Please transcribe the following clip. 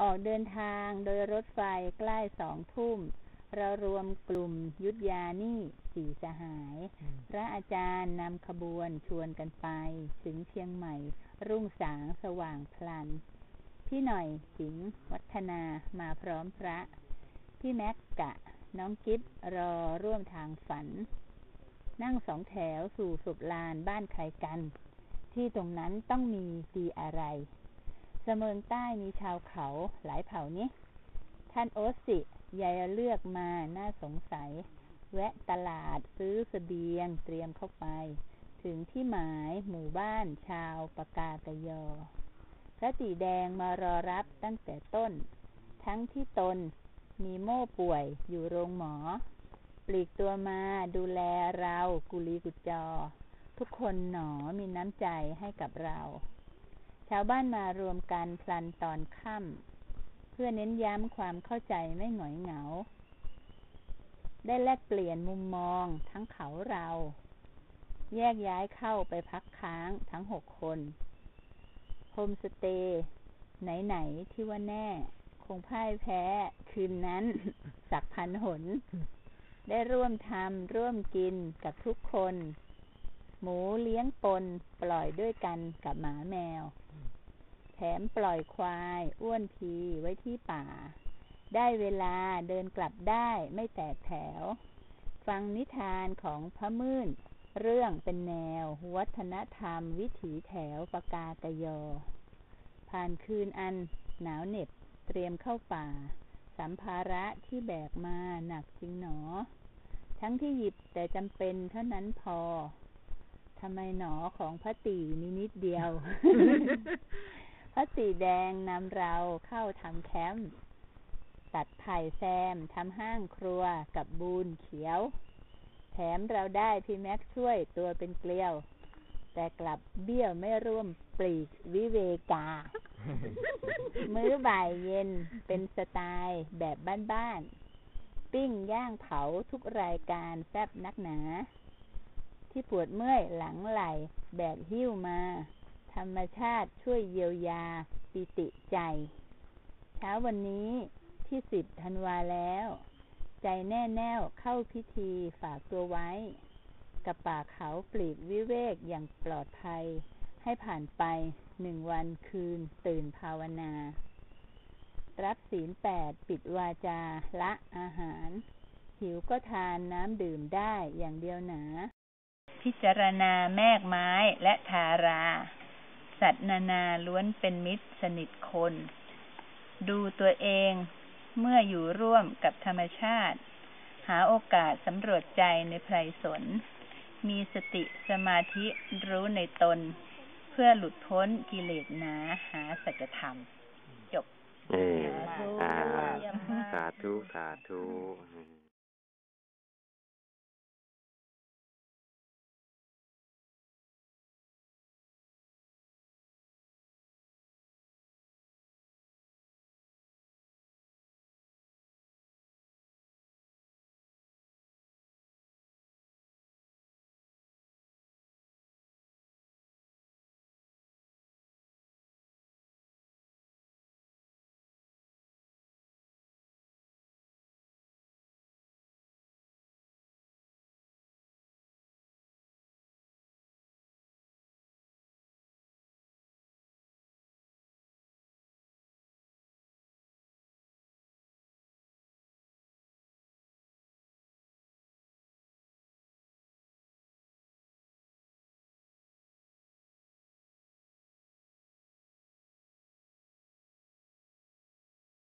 ออกเดินทางโดยรถไฟใกล้สองทุ่ม เรารวมกลุ่มยุทธยานี่สี่สหาย พระอาจารย์นำขบวนชวนกันไป ถึงเชียงใหม่ รุ่งสางสว่างพลัน พี่หน่อยสิงห์วัฒนามาพร้อมพระ พี่แม็กกะ น้องกิฟรอร่วมทางฝัน นั่งสองแถวสู่สุบลานบ้านใครกัน ที่ตรงนั้นต้องมีดีอะไรเสมิงใต้มีชาวเขาหลายเผ่านี้ ท่านโอสิยายเลือกมาน่าสงสัย แวะตลาดซื้อสเสบียงเตรียมเข้าไป ถึงที่หมายหมู่บ้านชาวปากากยอ พระตีแดงมารอรับตั้งแต่ต้น ทั้งที่ตนมีโม่ป่วยอยู่โรงหมอ ปลีกตัวมาดูแลเรากุลีกุจอ ทุกคนหนอมีน้ำใจให้กับเราาวบ้านมารวมกันพลันตอนค่ำเพื่อเน้นย้ำความเข้าใจไม่หงอยเหงา ได้แลกเปลี่ยนมุมมองทั้งเขาเรา แยกย้ายเข้าไปพักค้างทั้งหกคนโฮมสเตย์ไหน ๆ ที่ว่าแน่ คงพ่ายแพ้ คืนนั้น สักพันหน ได้ร่วมทำร่วมกินกับทุกคน หมูเลี้ยงปนปล่อยด้วยกันกับหมาแมว แถมปล่อยควายอ้วนพีไว้ที่ป่า ได้เวลาเดินกลับได้ไม่แตกแถว ฟังนิทานของพระมื่น เรื่องเป็นแนว วัฒนธรรมวิถีแถวปากากยอ ผ่านคืนอันหนาวเหน็บเตรียมเข้าป่า สัมภาระที่แบกมาหนักจริงหนอ ทั้งที่หยิบแต่จำเป็นเท่านั้นพอทำไมหนอของพระตีมีนิดเดียว พระตีแดงนำเราเข้าทำแคมป์ตัดไผ่แซมทำห้างครัวกับบูนเขียว แถมเราได้พี่แม็กช่วยตัวเป็นเกลียว แต่กลับเบี้ยวไม่ร่วมปลีกวิเวกา มื้อบ่ายเย็นเป็นสไตล์แบบบ้านๆ ปิ้งย่างเผาทุกรายการแซบนักหนา ที่ปวดเมื่อยหลังไหลแบกหิ้วมา ธรรมชาติช่วยเยียวยาปิติใจ เช้าวันนี้ที่สิบธันวาแล้ว ใจแน่แน่วเข้าพิธีฝากตัวไว้ กับป่าเขาปลีกวิเวกอย่างปลอดภัย ให้ผ่านไปหนึ่งวันคืนตื่นภาวนา รับศีลแปดปิดวาจาละอาหาร หิวก็ทานน้ำดื่มได้อย่างเดียวหนาพิจารณาแมกไม้และทารา สัตว์นานาล้วนเป็นมิตรสนิทคน ดูตัวเองเมื่ออยู่ร่วมกับธรรมชาติ หาโอกาสสำรวจใจในไพรสน มีสติสมาธิรู้ในตน เพื่อหลุดพ้นกิเลสหนาหาสัจธรรม จบ เออสาธุอ่าเยี่ยมมากสาธุสาธุ